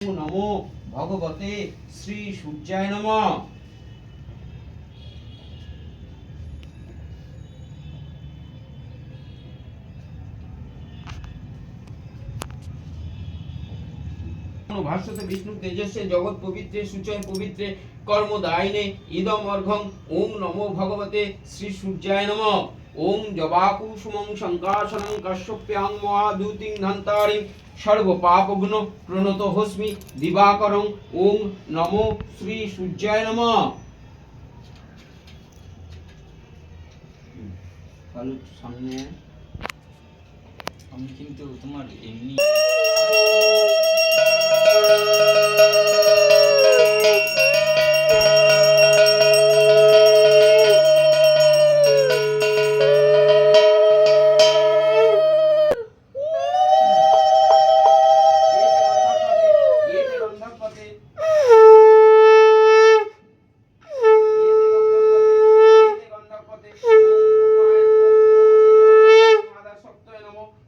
নমো ভগবতে শ্রী সূর্যায় নমঃ ভাষ্যতে বিষ্ণু তেজস্বে জগৎ পবিত্রে সুচয় পবিত্রে কর্মদায়িনে ইদম অর্ঘং ওম নমো ভগবতে শ্রী সূর্যায় নমঃ ওম জবাকুসুমং শঙ্কাসনং কশ্যপ্যাং মহাদূতিং ধন্তারিং সর্ব পাপগুণ প্রণত হস্মি দিবাকরং ওম নমো শ্রী সূর্যায় নমঃ। সামনে। আমি কিন্তু তোমার এমনি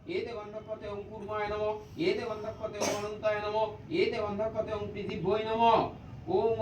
গন্ধর্পতে ওম কুর্মায় নমঃ। এতে গন্ধর্পতে ওম অনন্তায় নমঃ। এতে গন্ধর্পতে ওম পৃথিব্যৈ নমঃ। ওম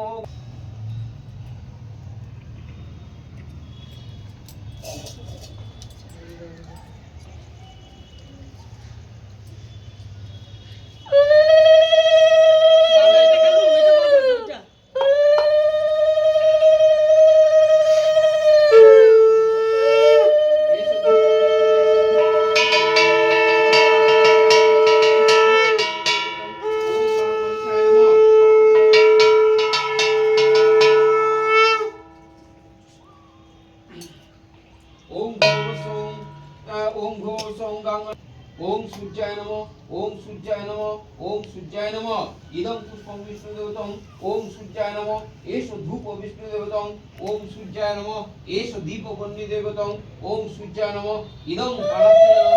ওম ঘোষং ওম ঘোষং গং ওম সূর্যায় নম ওম সূর্যায় নম ওম সূর্যায় নম ইদম পুষ্পং বিষ্ণু দেবতং ওম সূর্যায় নম এষ ধূপ বিষ্ণু দেবতং ওম সূর্যায় নম এষ দীপ বন্যী দেবতং ওম সূর্যায় নমঃ ইদং কালাচ্ছেন